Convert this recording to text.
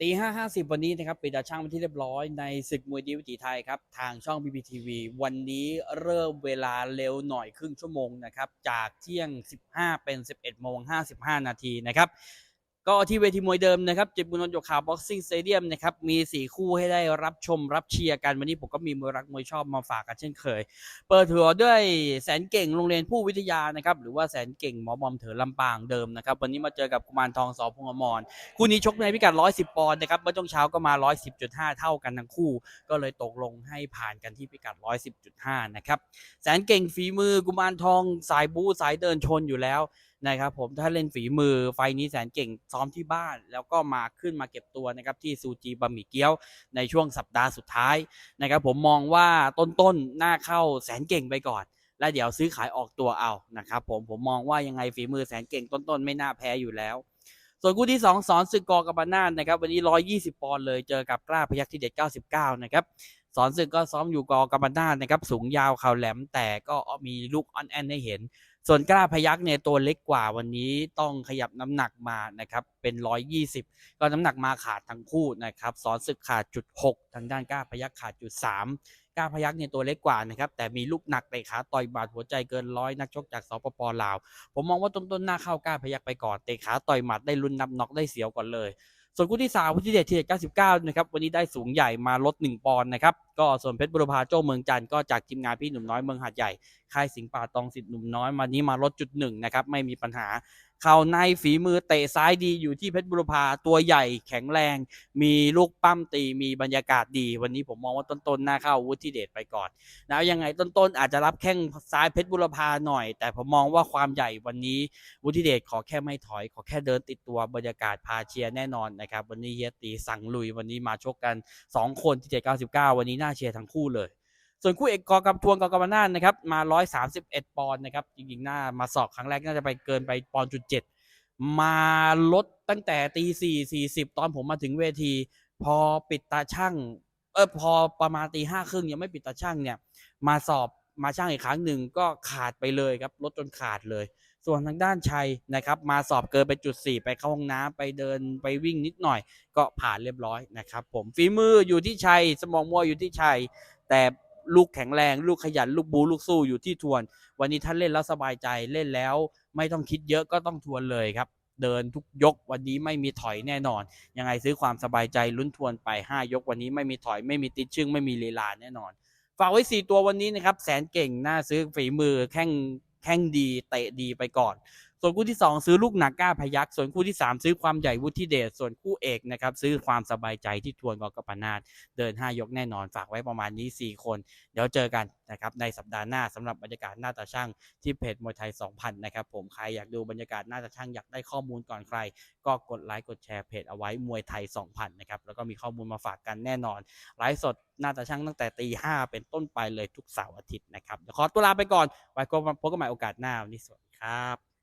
ตีห้าห้าสิบวันนี้นะครับปิดตาช่างเป็นที่เรียบร้อยในศึกมวยดีวิถีไทยครับ ทางช่อง BBTV วันนี้เริ่มเวลาเร็วหน่อยครึ่งชั่วโมงนะครับ จากเที่ยง 15 เป็น 11โมง55 นาทีนะครับ ก็ที่เวทีมวยเดิมนะครับเจ็บบุญนนท์โยคาบ็อกซิ่งสเตเดียมนะครับมี 4 คู่ให้ได้รับชมรับเชียร์กัน วันนี้ผมก็มีมวยรักมวยชอบมาฝากกันเช่นเคย เปิดหัวด้วยแสนเก่งโรงเรียนผู้วิทยานะครับหรือว่าแสนเก่งหมอบอมเถอลำปางเดิมนะครับวันนี้มาเจอกับกุมารทองสอพงษ์อมรคู่นี้ชกในพิกัด 110 ปอนด์นะครับเมื่อช่วงเช้าก็มา 110.5 เท่ากันทั้งคู่ ก็เลยตกลงให้ผ่านกันที่พิกัด 110.5 นะครับแสนเก่งฝีมือกุมารทองสายบู๊สายเดินชนอยู่แล้วนะครับผมถ้าเล่นฝีมือไฟนี้แสนเก่งซ้อมที่บ้าน แล้วก็มาขึ้นมาเก็บตัวนะครับที่ซูจีบะหมี่เกี๊ยวในช่วงสัปดาห์สุดท้ายนะครับผมมองว่าต้นๆหน้าเข้าแสนเก่งไปก่อน แล้วเดี๋ยวซื้อขายออกตัวเอานะครับผมผมมองว่ายังไงฝีมือแสนเก่งต้นๆ ไม่น่าแพ้อยู่แล้วส่วนคู่ที่ 2 สอนศึกกอกับบานาศนะครับวันนี้ 120 ปอนด์เลยเจอกับกล้าพยักที่เด็ด 99 นะครับสอนศึกก็ซ้อมอยู่กอกับบานาศนะครับสูงยาวเข่าแหลมแต่ก็มีลูกออนแอนให้เห็น ส่วนกล้าพยักเนี่ยตัวเล็กกว่าวันนี้ต้องขยับน้ำหนักมานะครับเป็น 120 ก็น้ำหนักมาขาดทั้งคู่นะครับสอนศึกขาดจุด 6 ทางด้านกล้าพยักขาดจุด 3 กล้าพยักเนี่ยตัวเล็กกว่านะครับแต่มีลูกหนักเตะขาต่อยบาดหัวใจเกินร้อยนักชกจากสปปลาว ผมมองว่าต้นๆหน้าเข้ากล้าพยักไปก่อนเตะขาต่อยหมัดได้ลุ้นนับน็อกได้เสียวก่อนเลย ส่วนคู่ที่3คู่ที่เด็ดที่เด็ด99นะครับวันนี้ได้สูงใหญ่มาลด1ปอนด์นะครับ ก็ส่วนเพชรบุรพาโจ้เมืองจันทร์ก็จากทีมงานพี่หนุ่มน้อยเมืองหาดใหญ่ค่ายสิงป่าตองสิทธิ์หนุ่มน้อยมานี้มาลดจุดหนึ่งนะครับไม่มีปัญหาเข่าในฝีมือเตะซ้ายดีอยู่ที่เพชรบุรพาตัวใหญ่แข็งแรง มีลูกปั้มตีมีบรรยากาศดี วันนี้ผมมองว่าต้นๆหน้าเข้าวุฒิเดชไปก่อนแล้วยังไงต้นๆอาจจะรับแข้งซ้ายเพชรบุรพาหน่อย แต่ผมมองว่าความใหญ่วันนี้วุฒิเดชขอแค่ไม่ถอย ขอแค่เดินติดตัวบรรยากาศพาเชียร์แน่นอนนะครับวันนี้เฮียตีสั่งลุยวันนี้มาชกกัน 2 คนที่799 วันนี้น่าเชียร์ทั้งคู่เลย ส่วนคู่เอกกอกำทวงกอกำมนาศนะครับมา 131 ปอนด์นะครับจริงๆหน้ามาสอบครั้งแรกน่าจะไปเกินไปปอนด์จุดเจ็ดมาลดตั้งแต่ตีสี่สี่สิบตอนผมมาถึงเวที พอปิดตาช่างเออพอประมาณตีห้าครึ่งยังไม่ปิดตาช่างเนี่ย มาสอบมาช่างอีกครั้งหนึ่งก็ขาดไปเลยครับลดจนขาดเลย ส่วนทางด้านชัยนะครับมาสอบเกินไปจุด4ไปเข้าห้องน้ำไปเดินไปวิ่งนิดหน่อย ก็ผ่านเรียบร้อยนะครับผมฝีมืออยู่ที่ชัย สมองมวยอยู่ที่ชัย แต่ลูกแข็งแรง ลูกขยัน ลูกบูลูกสู้อยู่ที่ทวน วันนี้ท่านเล่นแล้วสบายใจเล่นแล้ว ไม่ต้องคิดเยอะก็ต้องทวนเลยครับ เดินทุกยกวันนี้ไม่มีถอยแน่นอน ยังไงซื้อความสบายใจลุ้นทวนไป 5 ยกวันนี้ไม่มีถอยไม่มีติดชึ่งไม่มีลีลาแน่นอนฝากไว้ 4 ตัววันนี้นะครับ แสนเก่งน่าซื้อฝีมือแข้ง แข้งดีเตะดีไปก่อน ส่วนคู่ที่ 2 ซื้อลูกหนักกล้าพยักส่วนคู่ที่ 3 ซื้อความใหญ่วุฒิเดช ส่วนคู่เอกนะครับซื้อความสบายใจที่ทวนกอกปนาดเดิน 5 ยกแน่นอนฝากไว้ประมาณนี้ 4 คน เดี๋ยวเจอกันนะครับในสัปดาห์หน้าสำหรับบรรยากาศหน้าตาช่างที่เพจมวยไทย 2000 นะครับผมใครอยากดูบรรยากาศหน้าตาช่างอยากได้ข้อมูลก่อนใคร ก็กดไลค์กดแชร์เพจเอาไว้มวยไทย 2000 นะครับแล้วก็มีข้อมูลมาฝากกันแน่นอนไลฟ์สดหน้าตาช่างตั้งแต่ตีห้าเป็นต้นไปเลยทุกเสาร์อาทิตย์นะครับเดี๋ยวขอตัวลาไปก่อนไว้ก็พบกันใหม่โอกาสหน้าวันนี้สวัสดีครับ